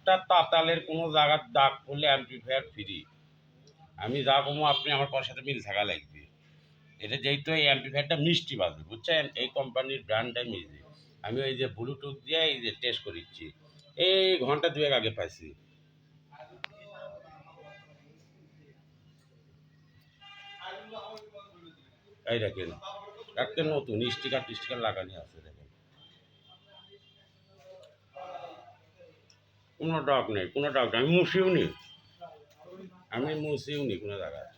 একটা তাতালের কোনো জায়গার দাগ পড়লে অ্যাম্পিফায়ার ফ্রি আমি যা কমো, আপনি আমার পর সাথে মিল থাকা লাগবে। এটা যেহেতু এই অ্যাম্পিফায়ারটা মিষ্টি বাজবে বুঝছেন? এই কোম্পানির ব্র্যান্ডটা মিষ্টি আমি ওই যে ব্লুটুথ দিয়ে এই যে টেস্ট করিচ্ছি। এই ঘণ্টা দুয়েক আগে পাইছি। এই দেখেন, একটা নতুন স্টিকার টিস্টিকার লাগানি আছে কোনো ডাক নেই, কোনো ডাক নেই। আমি মুছিও নি। আমি মুছিও নি কোনো জায়গায়।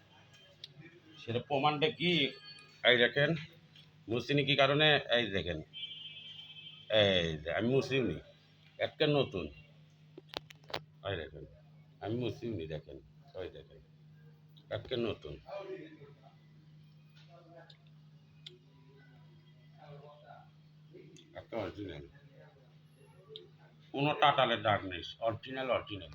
সেটা প্রমাণটা কি? এই দেখেন মুছিনি কি কারণে? এই দেখেন। এই আমি মুছিও নি, একটা নতুন। এই দেখেন, আমি মুছিও নি, দেখেন। ওই দেখেন, একটা নতুন। একটা অরিজিনাল কোনো টাটালের দাগ নেই অরিজিনাল অরিজিনাল